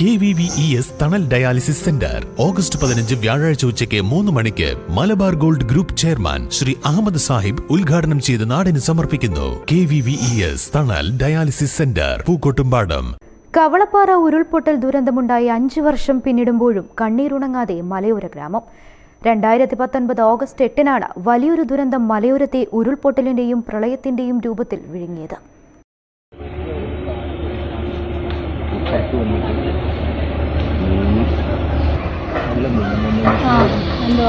K V V E S Thanal dialysis centre. August പതിനഞ്ച് വ്യാഴാഴ്ച ഉച്ചയ്ക്ക് മൂന്ന് മണിക്ക് Malabar gold group chairman Shri Ahammed Sahib ഉദ്ഘാടനം ചെയ്ത് നാടിന് സമർപ്പിക്കുന്നു. K V V E S Thanal dialysis centre Pookkottumpadam. Kavalappara ഉരുൾപൊട്ടൽ ദുരന്തമുണ്ടായി അഞ്ചു വർഷം പിന്നിടുമ്പോഴും കണ്ണീരുണങ്ങാതെ മലയോര ഗ്രാമം. രണ്ടായിരത്തി പത്തൊൻപത് ഓഗസ്റ്റ് എട്ടിനാണ് വലിയൊരു ദുരന്തം മലയോരത്തെ ഉരുൾപൊട്ടലിന്റെയും പ്രളയത്തിന്റെയും രൂപത്തിൽ വിഴുങ്ങിയത്. എന്തോ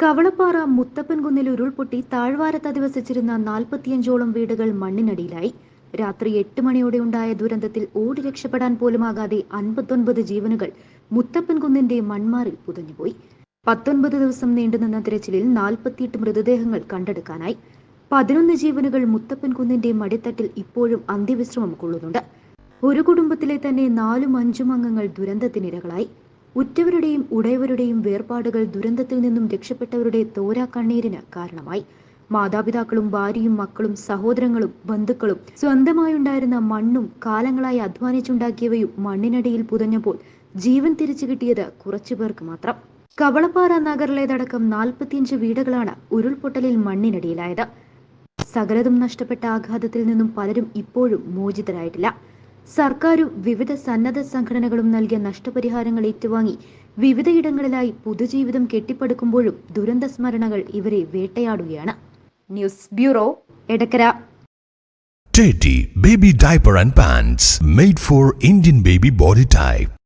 കവളപ്പാറ മുത്തപ്പൻകുന്നിൽ ഉരുൾപൊട്ടി താഴ്വാരത്ത് അധിവസിച്ചിരുന്ന നാൽപ്പത്തിയഞ്ചോളം വീടുകൾ മണ്ണിനടിയിലായി. രാത്രി എട്ട് മണിയോടെ ഉണ്ടായ ദുരന്തത്തിൽ ഓടി രക്ഷപ്പെടാൻ പോലുമാകാതെ അൻപത്തൊൻപത് ജീവനുകൾ മുത്തപ്പൻകുന്നിന്റെ മൺമാറിൽ പുതഞ്ഞുപോയി. പത്തൊൻപത് ദിവസം നീണ്ടുനിന്ന തിരച്ചിലിൽ നാൽപ്പത്തിയെട്ട് മൃതദേഹങ്ങൾ കണ്ടെടുക്കാനായി പതിനൊന്ന് ജീവനുകൾ മുത്തപ്പൻകുന്നിന്റെ മടിത്തട്ടിൽ ഇപ്പോഴും അന്ത്യവിശ്രമം കൊള്ളുന്നുണ്ട്. ഒരു കുടുംബത്തിലെ തന്നെ നാലും അഞ്ചും അംഗങ്ങൾ ദുരന്തത്തിനിരകളായി. ഉറ്റവരുടെയും ഉടയവരുടെയും വേർപാടുകൾ ദുരന്തത്തിൽ നിന്നും രക്ഷപ്പെട്ടവരുടെ തോരാ കണ്ണീരിന് കാരണമായി. മാതാപിതാക്കളും ഭാര്യയും മക്കളും സഹോദരങ്ങളും ബന്ധുക്കളും സ്വന്തമായുണ്ടായിരുന്ന മണ്ണും കാലങ്ങളായി അധ്വാനിച്ചുണ്ടാക്കിയവയും മണ്ണിനടിയിൽ പുതഞ്ഞപ്പോൾ ജീവൻ തിരിച്ചു കിട്ടിയത് കുറച്ചുപേർക്ക് മാത്രം. കവളപ്പാറ നഗറിലേതടക്കം നാൽപ്പത്തിയഞ്ച് വീടുകളാണ് ഉരുൾപൊട്ടലിൽ മണ്ണിനടിയിലായത്. സകലതും നഷ്ടപ്പെട്ട ആഘാതത്തിൽ നിന്നും പലരും ഇപ്പോഴും മോചിതരായിട്ടില്ല. സർക്കാരും വിവിധ സന്നദ്ധ സംഘടനകളും നൽകിയ നഷ്ടപരിഹാരങ്ങൾ ഏറ്റുവാങ്ങി വിവിധയിടങ്ങളിലായി പുതുജീവിതം കെട്ടിപ്പടുക്കുമ്പോഴും ദുരന്ത സ്മരണകൾ ഇവരെ വേട്ടയാടുകയാണ്. News bureau Edakkara. Teddy Baby Diaper and Pants made for Indian baby body type.